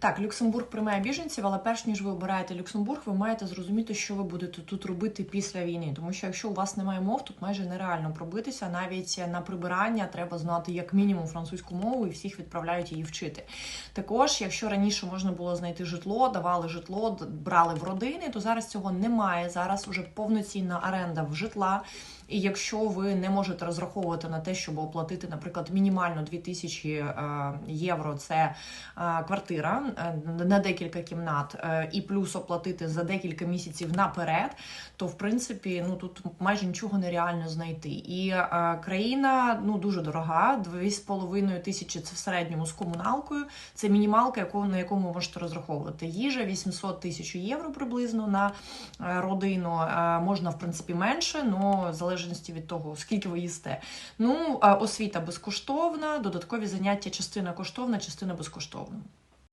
Так, Люксембург приймає біженців, але перш ніж ви обираєте Люксембург, ви маєте зрозуміти, що ви будете тут робити після війни. Тому що якщо у вас немає мов, тут майже нереально пробитися. Навіть на прибирання треба знати як мінімум французьку мову, і всіх відправляють її вчити. Також, якщо раніше можна було знайти житло, давали житло, брали в родини, то зараз цього немає. Зараз уже повноцінна оренда в житла. І якщо ви не можете розраховувати на те, щоб оплатити, наприклад, мінімально 2000 е, євро, це е, квартира на декілька кімнат, е, і плюс оплатити за декілька місяців наперед, то в принципі ну тут майже нічого нереально знайти. І е, країна ну дуже дорога, 2,5 тисячі це в середньому з комуналкою. Це мінімалка, на ви можете розраховувати. Їжа 800 тисяч євро приблизно на е, родину. Е, Можна в принципі менше, але в залежності від того, скільки ви їсте. Ну, е, освіта безкоштовна, додаткові заняття, частина коштовна, частина безкоштовна.